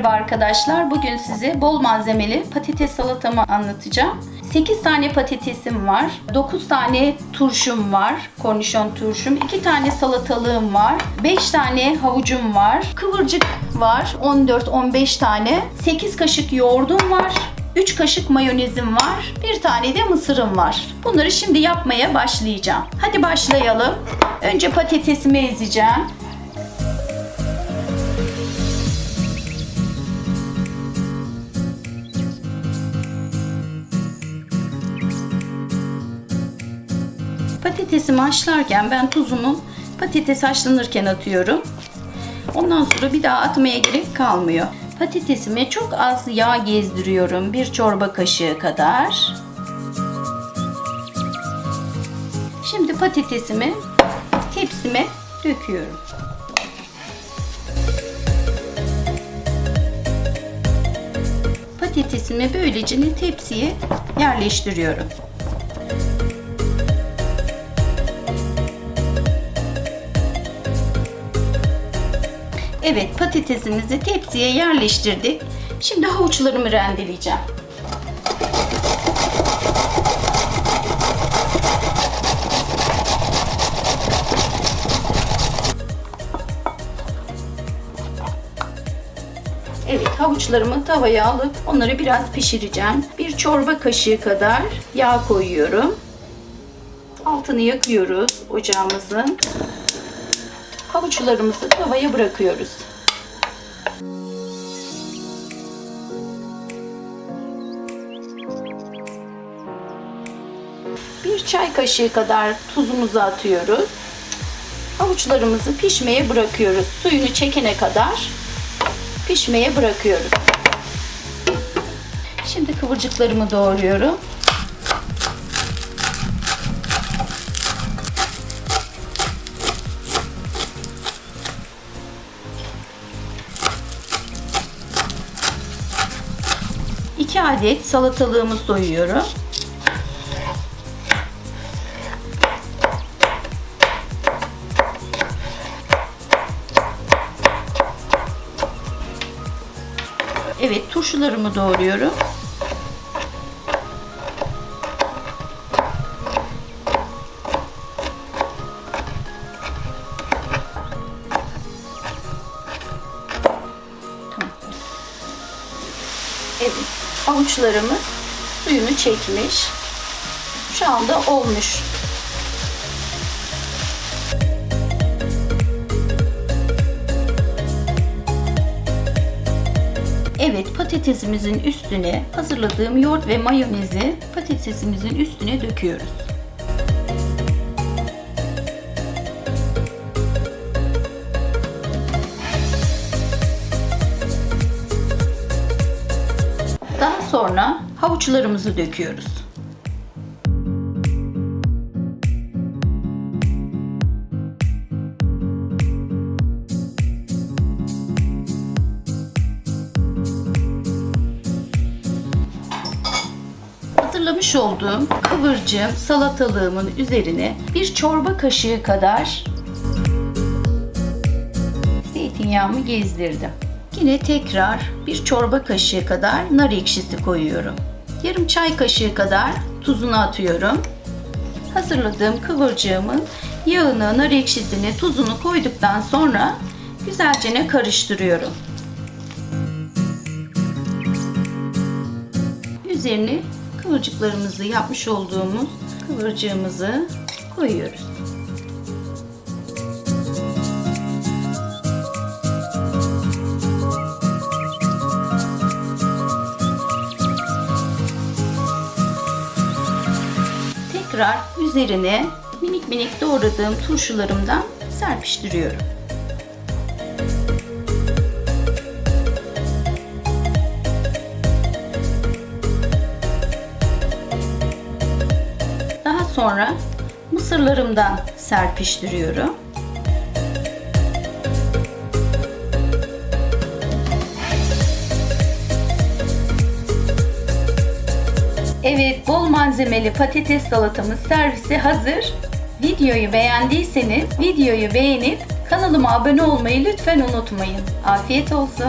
Merhaba arkadaşlar. Bugün size bol malzemeli patates salatamı anlatacağım. 8 tane patatesim var. 9 tane turşum var. Kornişon turşum. 2 tane salatalığım var. 5 tane havucum var. Kıvırcık var. 14-15 tane. 8 kaşık yoğurdum var. 3 kaşık mayonezim var. Bir tane de mısırım var. Bunları şimdi yapmaya başlayacağım. Hadi başlayalım. Önce patatesimi ezeceğim. Patatesimi haşlarken ben tuzunu patates haşlanırken atıyorum. Ondan sonra bir daha atmaya gerek kalmıyor. Patatesime çok az yağ gezdiriyorum. Bir çorba kaşığı kadar. Şimdi patatesimi tepsime döküyorum. Patatesimi böylece tepsiye yerleştiriyorum. Evet patatesimizi tepsiye yerleştirdik. Şimdi havuçlarımı rendeleyeceğim. Evet havuçlarımı tavaya alıp onları biraz pişireceğim. Bir çorba kaşığı kadar yağ koyuyorum. Altını yakıyoruz ocağımızın. Havuçlarımızı tavaya bırakıyoruz. Bir çay kaşığı kadar tuzumuzu atıyoruz. Havuçlarımızı pişmeye bırakıyoruz. Suyunu çekene kadar pişmeye bırakıyoruz. Şimdi kıvırcıklarımı doğruyorum. İki adet salatalığımı soyuyorum. Evet, turşularımı doğruyorum. Avuçlarımız suyunu çekmiş. Şu anda olmuş. Evet, patatesimizin üstüne hazırladığım yoğurt ve mayonezi patatesimizin üstüne döküyoruz. Sonra havuçlarımızı döküyoruz. Hazırlamış olduğum kıvırcığım salatalığımın üzerine bir çorba kaşığı kadar zeytinyağımı gezdirdim. Yine tekrar bir çorba kaşığı kadar nar ekşisi koyuyorum. Yarım çay kaşığı kadar tuzunu atıyorum. Hazırladığım kıvırcığımın yağını, nar ekşisini, tuzunu koyduktan sonra güzelce karıştırıyorum. Üzerine kıvırcıklarımızı yapmış olduğumuz kıvırcığımızı koyuyoruz. Tekrar üzerine minik minik doğradığım turşularımdan serpiştiriyorum. Daha sonra mısırlarımdan serpiştiriyorum. Evet, bol malzemeli patates salatamız servise hazır. Videoyu beğendiyseniz videoyu beğenip kanalıma abone olmayı lütfen unutmayın. Afiyet olsun.